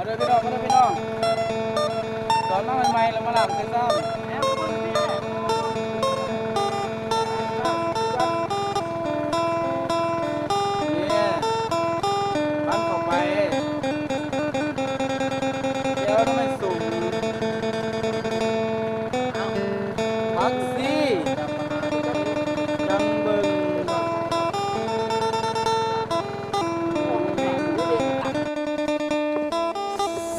มาเด้อพี่น้องมาเด้อพี่น้องสอนมาใหม่ๆแล้วมาหลังใส่ซ้ำ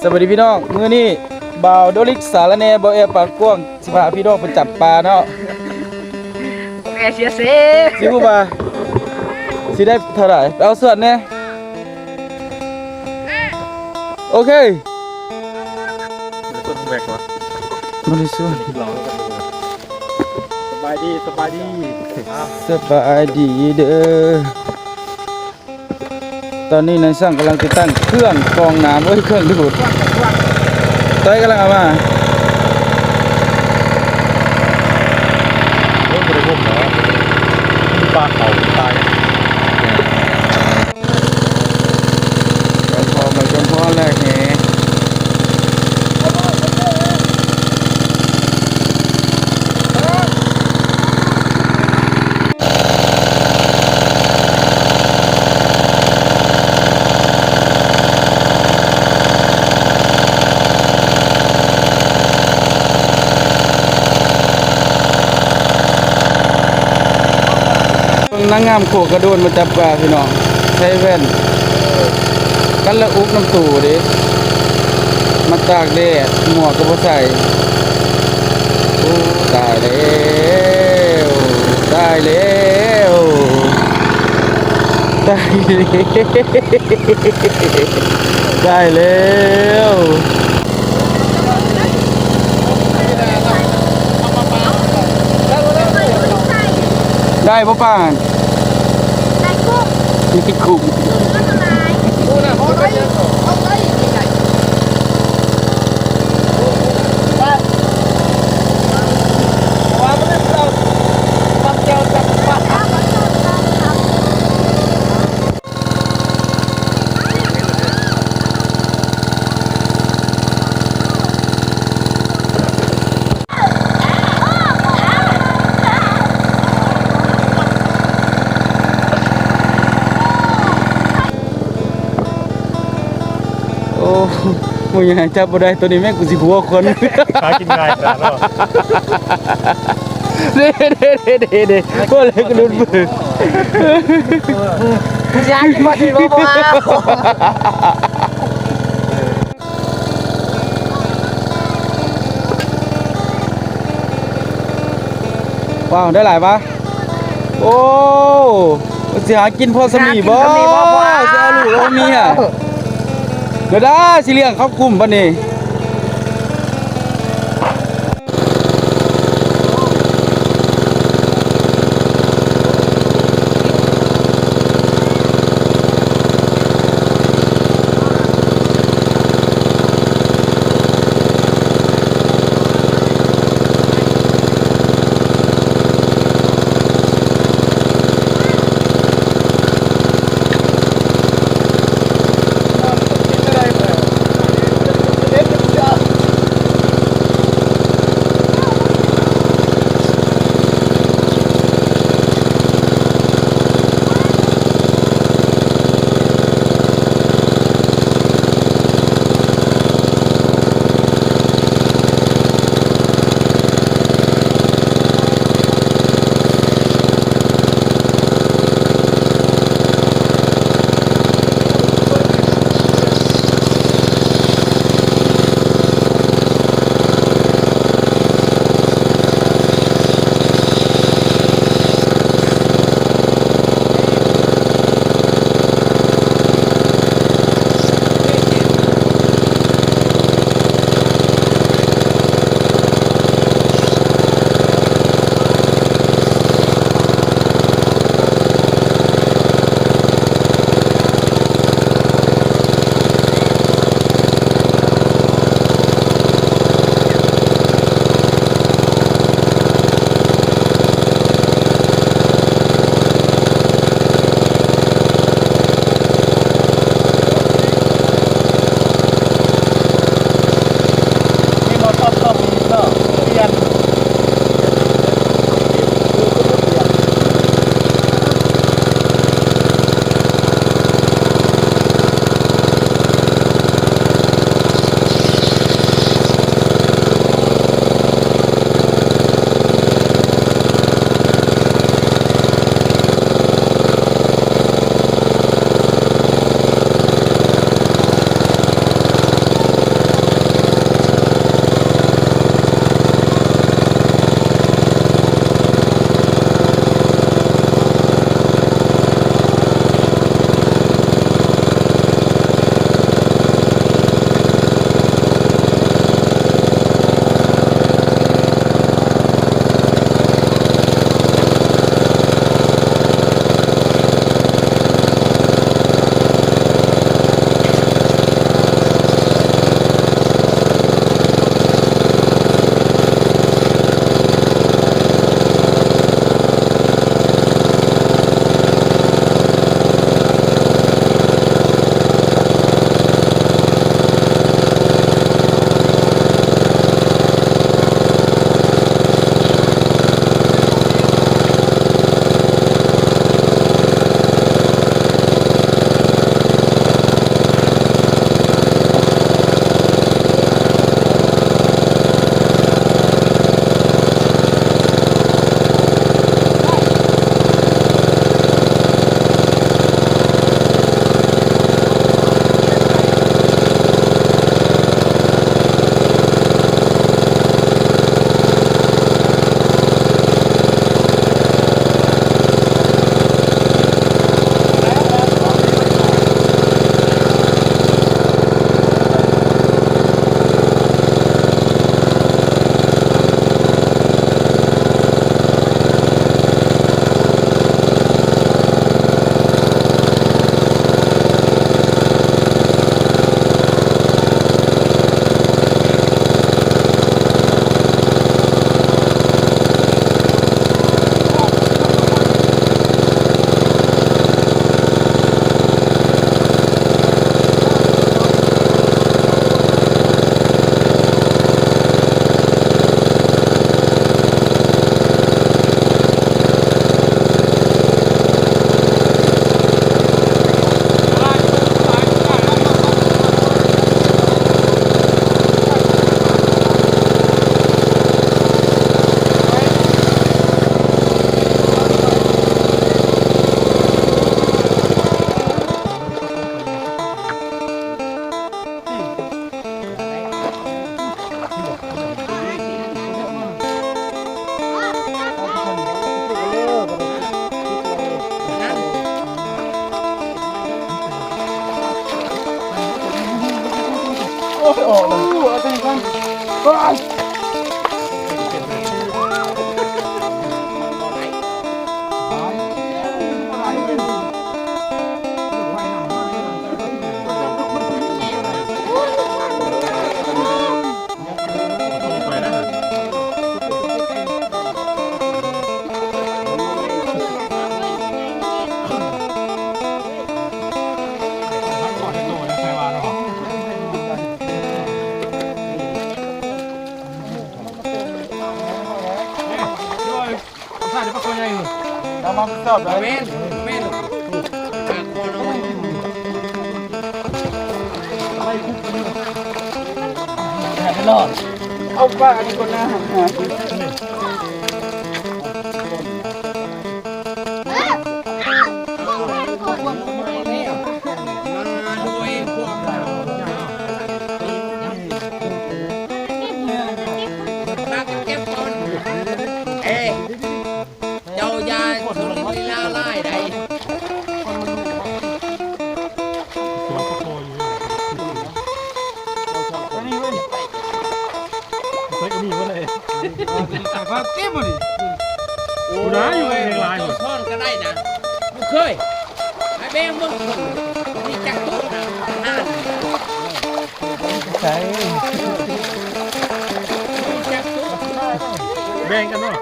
สวัสดีพี่น้องมื้อนี้บ่าวโดลิกสารแหนบ่าวแอร์ปากกว้างสิพาพี่น้องไปจับปลาเนาะแอร์เสียเซสิผู้บ่าสิได้เท่าไหร่ไปเอาส่วนแน่โอเคต้นแหวกวะมาเลยส่วนลองสบายดีสบายดีสบายดีเด้อตอนนี้นายช่างกำลังติดตั้ง เครื่องกรองน้ำไว้ยเครื่องดูดต้อยกำลังเอามาโอ้ยบริโภคเหรอปลาเขาตาย จนพอมาจนพอแล้วแหน เบิ่ งนางงามโขกกระโดนมาจับปลาพี่น้องใช้แว่น กันละอุกน้ำตู่ดิมาตากแดดหมวกก็บ่ใส่โอ้ตายแล้วตายแล้วตายแล้วตายแล้ว ได้ปะป้าได้กุ้งมีคุ้มก็ทำไมกุ้งน่ะเขาได้เขาได้ยั มึงยังจับบ่ได้ตัวนี้แม่งกูสิหัวคนหากินง่ายขนาดนั้นเด้เด้เด้เด้เด้ก็เลยกระดุนมืออยากมาที่บ้านว้าวได้หลายปะโอ้สิหากินพอสมีบ่สิเอาลูกเอาเมีย เดี๋ยวได้สิเลี้ยงครอบคลุมปะนี่ ยออกเลยเอา ตัวนี้ก่อนก่อนเรามาสอบเลยเมนเมนไม่รอดเอาป้าอันนี้คนหน้าหาหา ใช่จักตุ๊กแบ่งกันเนาะ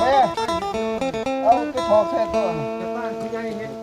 เออไ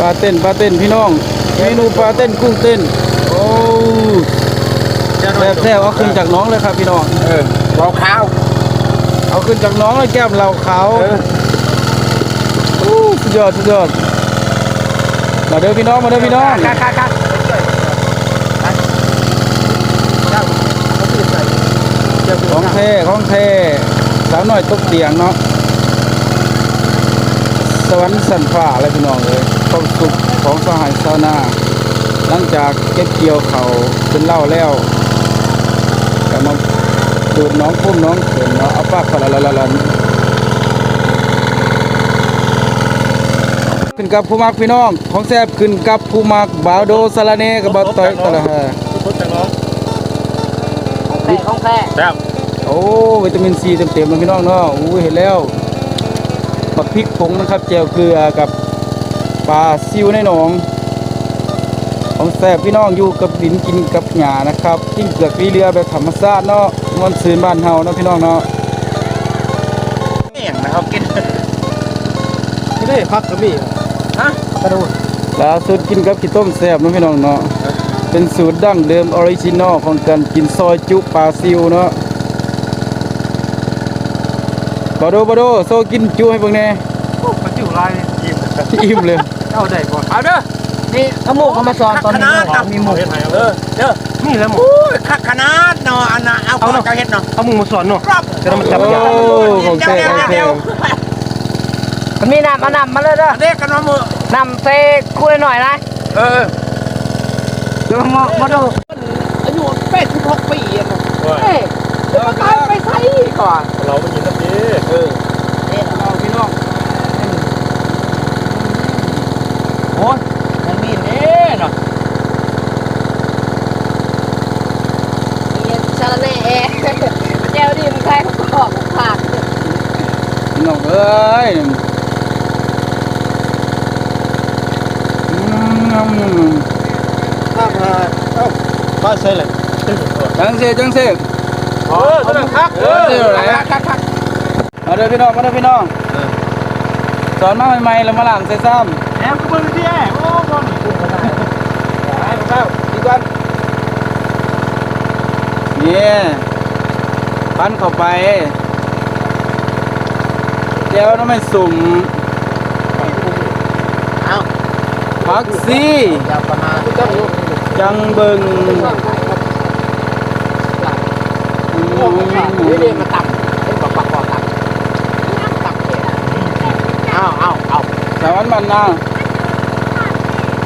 ปลาเต้นปลาเต้นพี่น้องเมนูปลาเต้นกุ้งเต้นโอ้แซ่บแซ่บเอาขึ้นจากน้องเลยครับพี่น้องเออเราข้าวเอาขึ้นจากน้องเลยแก้มเราขาวอู้สุดยอดสุดยอดมาเด้อพี่น้องมาเด้อพี่น้องค่ะค่ะค่ะเจ้าเขาตื่นใจเจ้าของแท้ของแท้สาวน้อยตกเตียงเนาะ สวรรค์สันฟ้าอะไรพี่น้องเลยความสุขของสหายชาวนาหลังจากเก็บเกี่ยวเขาเป็นเหล่าแล้วก็มาดูดน้องพุ่มน้องเขินเนาะเอาปากขละละละละขึ้นกับผู้มักพี่น้องของแซ่บขึ้นกับผู้มักบาวโดสาลาเนกับบาวต้อยตะละฮะทุกจากน้องแท้ของแท้แซ่บโอ้วิตามินซีเต็มๆเลยพี่น้องเนาะอู้เห็นแล้ว บักพริกผงนะครับเจลเกลือกับปลาซิวในหนองของแซ่บพี่น้องอยู่กับดินกินกับหญ้านะครับกินเกลือกปีเรือแบบธรรมชาติเนาะมันซื้อบ้านเฮาเนาะพี่น้องเนาะเมี่ยงนะครับกินนี่ได้พักกระบี่ฮะกระดูกล่าสุดกินกับขี้ต้มแซ่บเนาะพี่น้องเนาะเป็นสูตรดั้งเดิมออริจินอลของการกินซอยจุปลาซิวเนาะ บาโดบาโดโซกินจุให้เบิ่งแหน่มันอยู่ลายยิ้มอิ่มเลยเจ้าได้ก่อนเอาเด้อนี่ขมูเขามาสอนตอนนี้มีหมูเออเด้อนี่แหละหมูโอ้ยคักขนาดเนาะอันน่ะเอาเอาเจ้าเฮ็ดเนาะเอาหมูมาสอนเนาะครับจะได้มันจับโอ้ยาของแท้ของแท้มีน้ำเอาน้ำมาเลยเด้อเด็กกันมามือน้ำเซคุยหน่อยนะเออเดี๋ยวมามาดูอายุเป็ดสิบหกปีเองเนาะเฮ้ยเดี๋ยวมาตายไปใส่ก่อนเราไปกินน้ำ ดีเออเด็ดเอาพี่น้องโอ้ยมันมีเด้เนาะเย็นชาละแหน่เองแก้วดิมใครเขาบอกขาดพี่น้องเอ้ยข้ามมาเอ้าไปก็ใช่เลยจังเสจังเสเออตัวนั้นคักเออเออ คักคัก มาเด้อพี่น้องมาเด้อพี่น้องสอนมาใหม่ๆแล้วมาล้างใส่ซ้แอมก็เบิ่งที่แอโอ้บ่นี่กูก็ได้ไปเข้าดีกว่าำนี่ปั้นเข้าไปเดี๋ยวน้ำไม่สุ่มเอ้าพักซี่อย่าประมาณจังเบิงนี่นี่มาต่ำเป็นบอกปากคอต่ำต่ำเเอาเอาเอา สาวันบันนา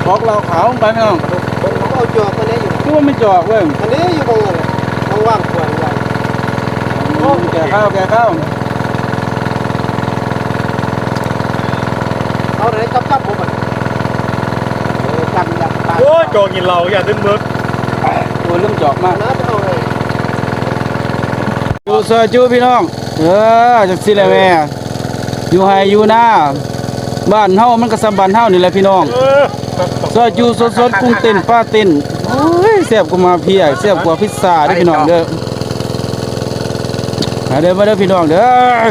บอกเราขาวลงไปพี่น้องผมเอาจอบไปเลยอยู่คือว่าไม่จอกเว้ยอันนี้อยู่ตรงนั้นตรงว่างควรใหญ่แก่ข้าวแก่ข้าวเอาไหนจับจับผมอะจับจับปากโอ้จอกินเราอย่าดึงมือโอ้เริ่มจอกมากนะเอาเลยจูซอยจูพี่น้องเออจังสิแหละแม่อยู่ไฮอยู่หน้า บ้านเฮามันก็สำบ้านเฮานี่แหละพี่น้องเออซอยจูสดๆกุ้งเต้นปลาเต้นโอ้ยแซ่บกว่ามาเพียแซ่บกว่าพิซซ่าเด้อพี่น้องเด้อมาเด้อมาเด้อพี่น้องเด้อ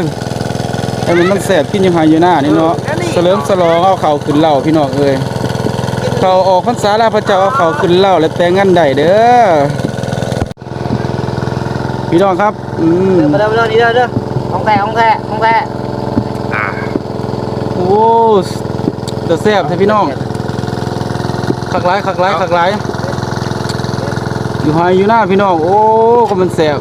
แต่มันมันแซ่บกินอยู่ไฮอยู่หน้านี่เนาะเสลิมสลองเอาเข่าขึ้นเหล่าพี่น้องเอ้ยเขาออกพรรษาลาพระเจ้าเอาเข่าขึ้นเหล่าและแต่งงานได้เด้อพี่น้องครับอืมมาเด้อมาเด้อนี่เด้อเด้อของแท้ของแท้ของแท้ โอ้จะแซ่บใช่พี่น้องคักหลายคักหลายคักหลายอยู่หายอยู่หน้าพี่น้อง โอ้ก็มันแซ่บ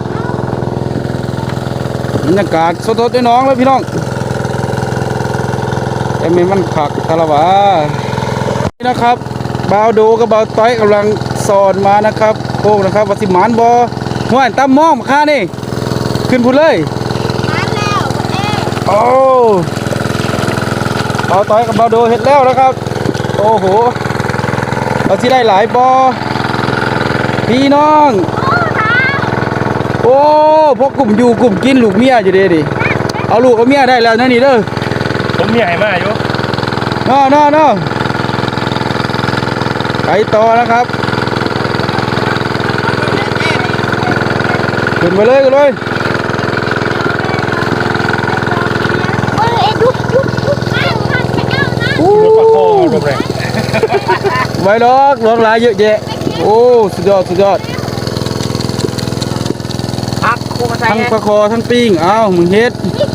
บรรยากาศสดๆด้วยน้องเลยพี่น้องแต่ไม่มันคักคาราวะนี่นะครับบาวโดกับบาวต้อยกำลังสอนมานะครับโค้งนะครับวัดสิหมานบอห้วยตั้มมองข้านี่ ขึ้นพูดเลยมาแล้วเอ๊ะโอ้ เบาต้อยกับเบาโดเห็ดแล้วนะครับ โอ้โหเราที่ได้หลายบอพี่น้อง โอ้พวกกลุ่มอยู่กลุ่มกินลูกเมียอยู่เด้ดิเอาลูกเอาเมียได้แล้วนะนี่เด้อผมมีให้มาอยู่น้อน้อน้อไปต่อนะครับขึ้นมาเลยกันเลย เอ้ยดุ๊บดุ๊บดุ๊บอ้าวหันไปเอานะ รถประคองรถแรง ไว้ล็อกล็อกหลายเยอะแยะ โอ้ สุดยอด สุดยอด พักคู่มาใส่ทั้งไงปลาคอทั้งปิ้ง เอ้ามึงเฮ็ด นี่แก